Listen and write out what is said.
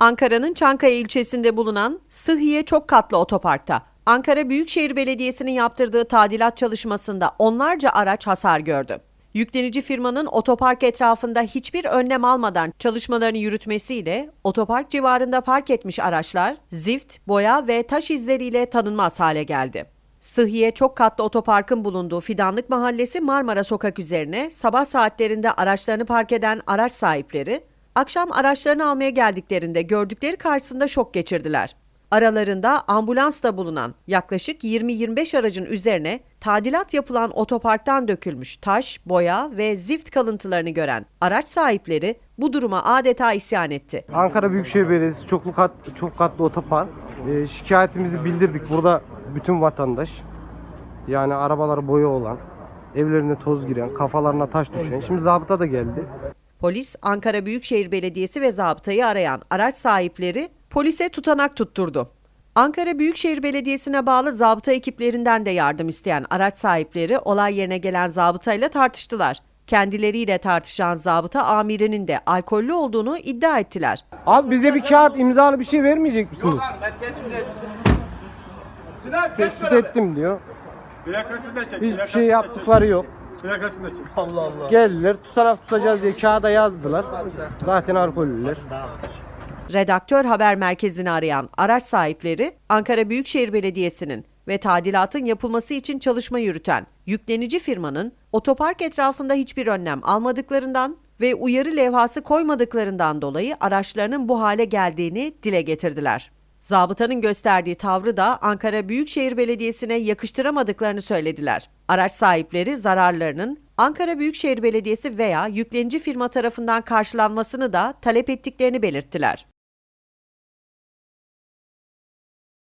Ankara'nın Çankaya ilçesinde bulunan Sıhhiye çok katlı otoparkta Ankara Büyükşehir Belediyesi'nin yaptırdığı tadilat çalışmasında onlarca araç hasar gördü. Yüklenici firmanın otopark etrafında hiçbir önlem almadan çalışmalarını yürütmesiyle otopark civarında park etmiş araçlar zift, boya ve taş izleriyle tanınmaz hale geldi. Sıhhiye çok katlı otoparkın bulunduğu Fidanlık Mahallesi Marmara Sokak üzerine sabah saatlerinde araçlarını park eden araç sahipleri, akşam araçlarını almaya geldiklerinde gördükleri karşısında şok geçirdiler. Aralarında ambulans da bulunan yaklaşık 20-25 aracın üzerine tadilat yapılan otoparktan dökülmüş taş, boya ve zift kalıntılarını gören araç sahipleri bu duruma adeta isyan etti. Ankara Büyükşehir Belediyesi çoklu kat, çok katlı otopark. Ee, şikayetimizi bildirdik. Burada bütün vatandaş yani arabaları boya olan, evlerine toz giren, kafalarına taş düşen. Şimdi zabıta da geldi. Polis, Ankara Büyükşehir Belediyesi ve zabıtayı arayan araç sahipleri polise tutanak tutturdu. Ankara Büyükşehir Belediyesi'ne bağlı zabıta ekiplerinden de yardım isteyen araç sahipleri olay yerine gelen zabıtayla tartıştılar. Kendileriyle tartışan zabıta amirinin de alkollü olduğunu iddia ettiler. Abi bize bir kağıt imzalı bir şey vermeyecek misiniz? Sinan Tespit ettim diyor. Plakasını da çek. Hiçbir plakasını şey yaptıkları yok. Çek. Plakasını da çek. Allah Allah. Geldiler tutanak tutacağız diye kağıda yazdılar. Zaten alkollüler. Redaktör haber merkezini arayan araç sahipleri Ankara Büyükşehir Belediyesi'nin ve tadilatın yapılması için çalışma yürüten yüklenici firmanın otopark etrafında hiçbir önlem almadıklarından ve uyarı levhası koymadıklarından dolayı araçlarının bu hale geldiğini dile getirdiler. Zabıtanın gösterdiği tavrı da Ankara Büyükşehir Belediyesi'ne yakıştıramadıklarını söylediler. Araç sahipleri zararlarının Ankara Büyükşehir Belediyesi veya yüklenici firma tarafından karşılanmasını da talep ettiklerini belirttiler.